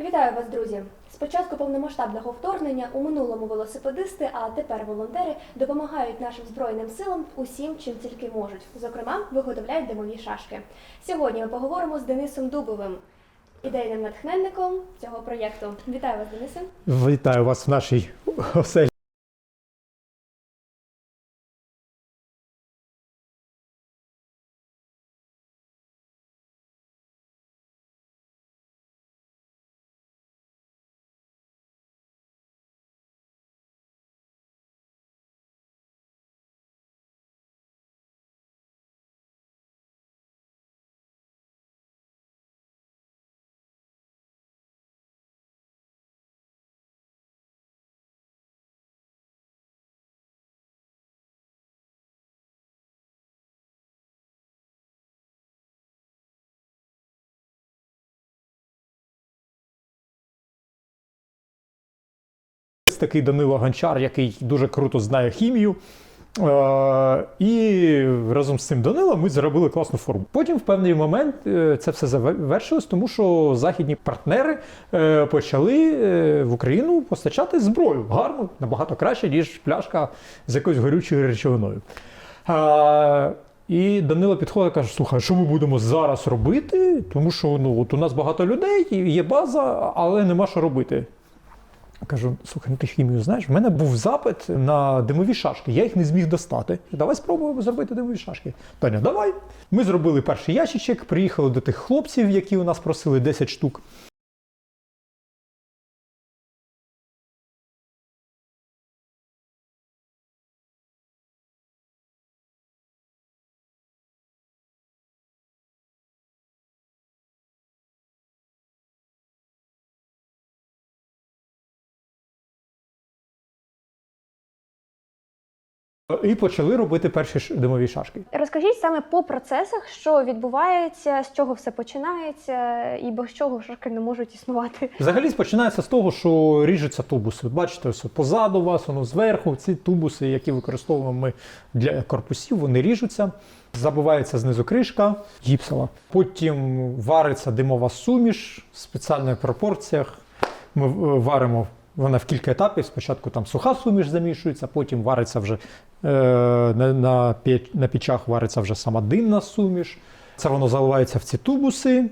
Вітаю вас, друзі! З початку повномасштабного вторгнення у минулому велосипедисти, а тепер волонтери допомагають нашим збройним силам усім, чим тільки можуть. Зокрема, виготовляють димові шашки. Сьогодні ми поговоримо з Денисом Дубовим, ідейним натхненником цього проєкту. Вітаю вас, Денисе! Вітаю вас в нашій такий Данило Гончар, який дуже круто знає хімію. Е, І разом з цим Данилом ми зробили класну форму. Потім в певний момент е, це все завершилось, тому що західні партнери е, почали в Україну постачати зброю гарно, набагато краще, ніж пляшка з якоюсь горючою речовиною. І Данило підходить і каже: слухай, що ми будемо зараз робити? Тому що ну, от у нас багато людей, є база, але нема що робити. Кажу, слухай, ну ти хімію знаєш, в мене був запит на димові шашки, я їх не зміг достати. Давай спробуємо зробити димові шашки. Таня, давай. Ми зробили перший ящичок, приїхали до тих хлопців, які у нас просили 10 штук. І почали робити перші димові шашки. Розкажіть саме по процесах, що відбувається, з чого все починається, і без чого шашки не можуть існувати. Взагалі починається з того, що ріжуться тубуси. Бачите, ось позаду вас, воно зверху, ці тубуси, які використовуємо ми для корпусів, вони ріжуться. Забивається знизу кришка гіпсова. Потім вариться димова суміш в спеціальних пропорціях. Ми е, варимо вона в кілька етапів. Спочатку там суха суміш замішується, потім вариться вже на, на, на пічах вариться вже сама димна суміш. Це воно заливається в ці тубуси.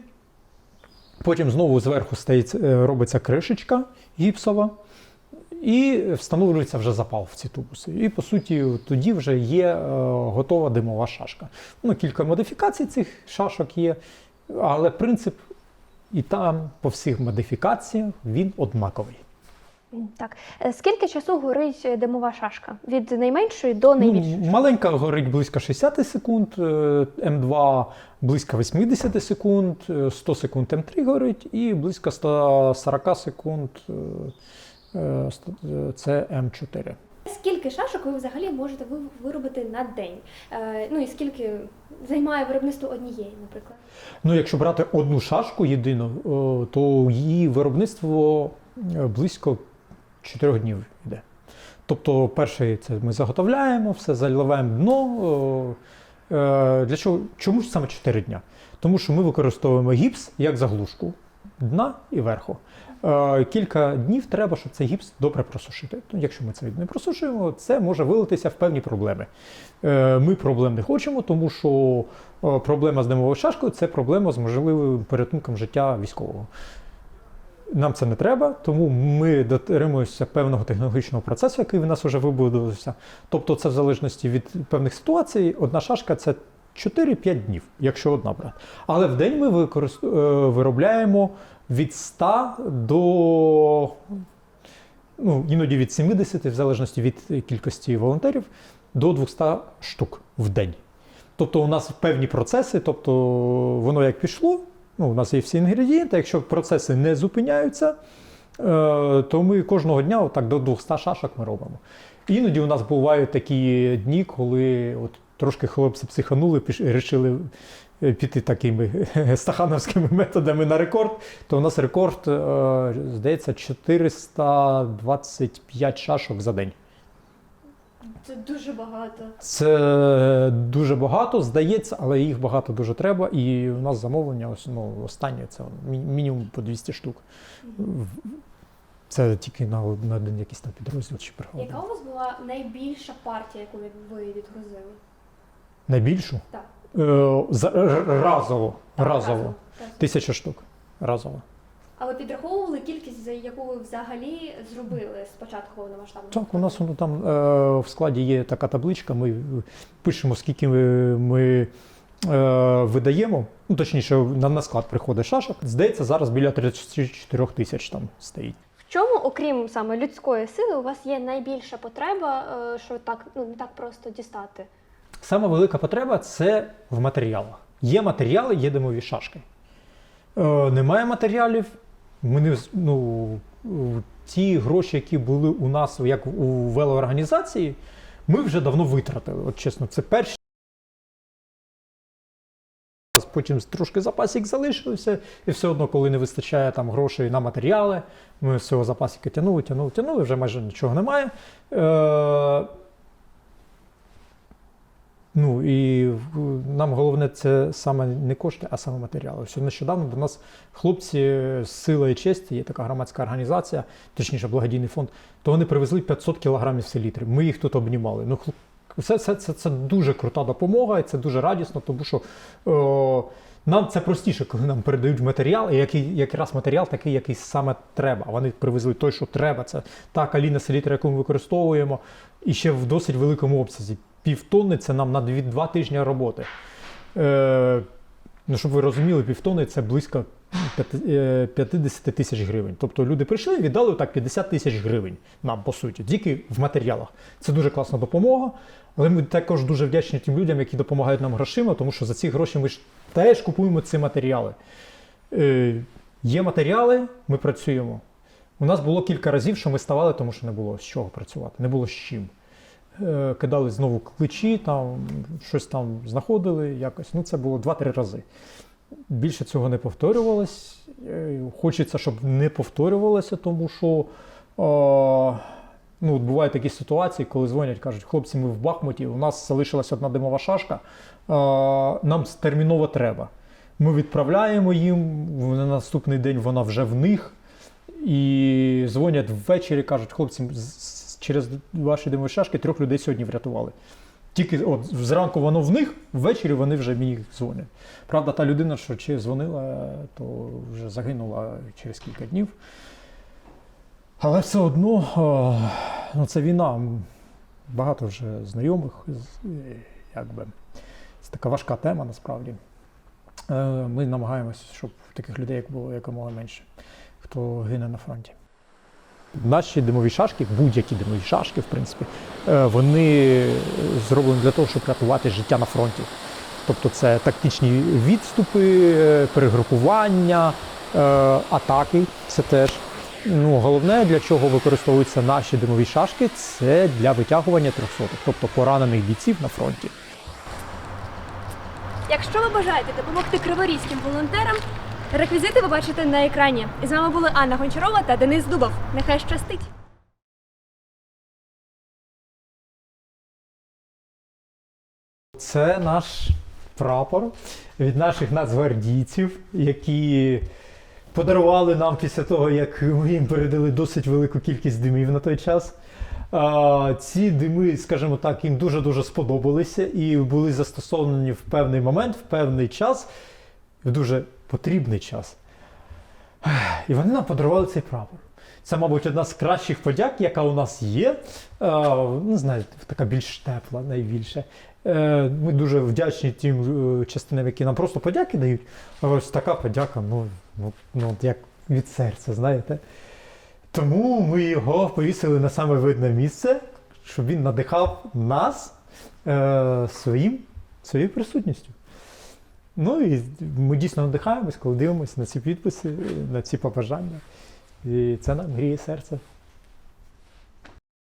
Потім знову зверху стоїть, е, робиться кришечка гіпсова, і встановлюється вже запал в ці тубуси. І по суті, тоді вже є е, готова димова шашка. Ну, кілька модифікацій цих шашок є, але принцип і там, по всіх модифікаціях, він однаковий. Так, Е, скільки часу горить димова шашка? Від найменшої до найбільшої? Ну, маленька горить близько 60 секунд, е, М2 близько 80 секунд, е, 100 секунд М3 горить і близько 140 секунд е, е, е, це М4. Скільки шашок ви взагалі можете ви- виробити на день? Е, ну і скільки займає виробництво однієї, наприклад? Ну, якщо брати одну шашку єдину, то її виробництво е, близько 4 днів йде. Тобто, перший це ми заготовляємо, все заливаємо дно. е, Для чого? Чому ж саме 4 дня? Тому що ми використовуємо гіпс як заглушку дна і верху. Е, Кілька днів треба, щоб цей гіпс добре просушити. Ну, Якщо ми це не просушуємо, це може вилитися в певні проблеми. Е, Ми проблем не хочемо, тому що проблема з димовою шашкою це проблема з можливим порятунком життя військового. Нам це не треба, тому ми дотримуємося певного технологічного процесу, який в нас вже вибудувався. Тобто, це в залежності від певних ситуацій, одна шашка це 4-5 днів, якщо одна брати. Але в день ми використ... е, виробляємо від 100 до ну, іноді від 70, в залежності від кількості волонтерів, до 200 штук в день. Тобто у нас певні процеси, тобто воно як пішло, ну, у нас є всі інгредієнти, якщо процеси не зупиняються, е, то ми кожного дня отак до 200 шашок ми робимо. Іноді у нас бувають такі дні, коли от трошки хлопці психанули, піш, рішили е, піти такими стахановськими методами на рекорд, то у нас рекорд, е, здається, 425 шашок за день. Це дуже багато. Це дуже багато, здається, але їх багато дуже треба. І у нас замовлення ось, ну, останнє це мінімум по 200 штук. Це тільки на, на один якийсь там підрозділ чи бригада. Яка у вас була найбільша партія, яку ви відгрузили? Найбільшу? Так. Е, разово. Разово. Тисяча штук. Разово. А ви підраховували кількість, за яку ви взагалі зробили з початку повномасштабного? Так, у нас воно там е, в складі є така табличка. Ми пишемо, скільки ми, ми е, видаємо. Ну, точніше, на, на склад приходить шашок. Здається, зараз біля 34 тисяч там стоїть. В чому, окрім саме людської сили, у вас є найбільша потреба, е, що так ну не так просто дістати? Саме велика потреба це в матеріалах. Є матеріали, є димові шашки. Е, немає матеріалів. Ми не, ну, ті гроші, які були у нас як у велоорганізації, ми вже давно витратили. От чесно, це перші. Потім трошки запасик залишився, і все одно, коли не вистачає там грошей на матеріали, ми з цього запасика тягнули, тягнули, тягнули, вже майже нічого немає. Е, Ну і нам головне це саме не кошти, а саме матеріали. Все нещодавно до нас хлопці з сила і честь, є така громадська організація, точніше благодійний фонд, то вони привезли 500 кілограмів селітри. Ми їх тут обнімали. Ну, це, це, це, це дуже крута допомога, і це дуже радісно, тому що о, нам це простіше, коли нам передають матеріал, і який, якраз матеріал такий, який саме треба. Вони привезли той, що треба. Це та каліна селітра, яку ми використовуємо, і ще в досить великому обсязі. Півтонни це нам на дві, два тижні роботи. Е, ну, щоб ви розуміли, півтонни це близько е, 50 тисяч гривень. Тобто люди прийшли і віддали так 50 тисяч гривень нам, по суті, тільки в матеріалах. Це дуже класна допомога. Але ми також дуже вдячні тим людям, які допомагають нам грошима, тому що за ці гроші ми ж теж купуємо ці матеріали. Е, є матеріали, ми працюємо. У нас було кілька разів, що ми ставали, тому що не було з чого працювати, не було з чим. Е, Кидали знову кличі, там щось там знаходили якось. Ну, це було 2-3 рази. Більше цього не повторювалось. Е, Хочеться, щоб не повторювалося, тому що о, ну, от бувають такі ситуації, коли дзвонять, кажуть, хлопці, ми в Бахмуті, у нас залишилась одна димова шашка, а, нам терміново треба. Ми відправляємо їм, на наступний день вона вже в них. І дзвонять ввечері, кажуть, хлопці, через ваші димові шашки трьох людей сьогодні врятували. Тільки от зранку воно в них, ввечері вони вже мені дзвонять. Правда, та людина, що чи дзвонила, то вже загинула через кілька днів. Але все одно, ну, це війна. Багато вже знайомих, якби. Це така важка тема насправді. Е, Ми намагаємося, щоб таких людей як було якомога менше, хто гине на фронті. Наші димові шашки, будь-які димові шашки, в принципі, е, вони зроблені для того, щоб рятувати життя на фронті. Тобто це тактичні відступи, е, перегрупування, е, атаки. Це теж. Ну, головне, для чого використовуються наші димові шашки, це для витягування трьохсотих, тобто поранених бійців на фронті. Якщо ви бажаєте допомогти криворізьким волонтерам, реквізити ви бачите на екрані. І з вами були Анна Гончарова та Денис Дубов. Нехай щастить! Це наш прапор від наших нацгвардійців, які подарували нам після того, як ми їм передали досить велику кількість димів на той час. Ці дими, скажімо так, їм дуже-дуже сподобалися і були застосовані в певний момент, в певний час, в дуже потрібний час. І вони нам подарували цей прапор. Це, мабуть, одна з кращих подяк, яка у нас є. Е, не знаю, така більш тепла, найбільше. Е, ми дуже вдячні тим е, частинам, які нам просто подяки дають. А ось така подяка, ну, ну, ну як від серця, знаєте. Тому ми його повісили на саме видне місце, щоб він надихав нас е, своїм, своєю присутністю. Ну і ми дійсно надихаємось, коли дивимося на ці підписи, на ці побажання. І це нам гріє серце.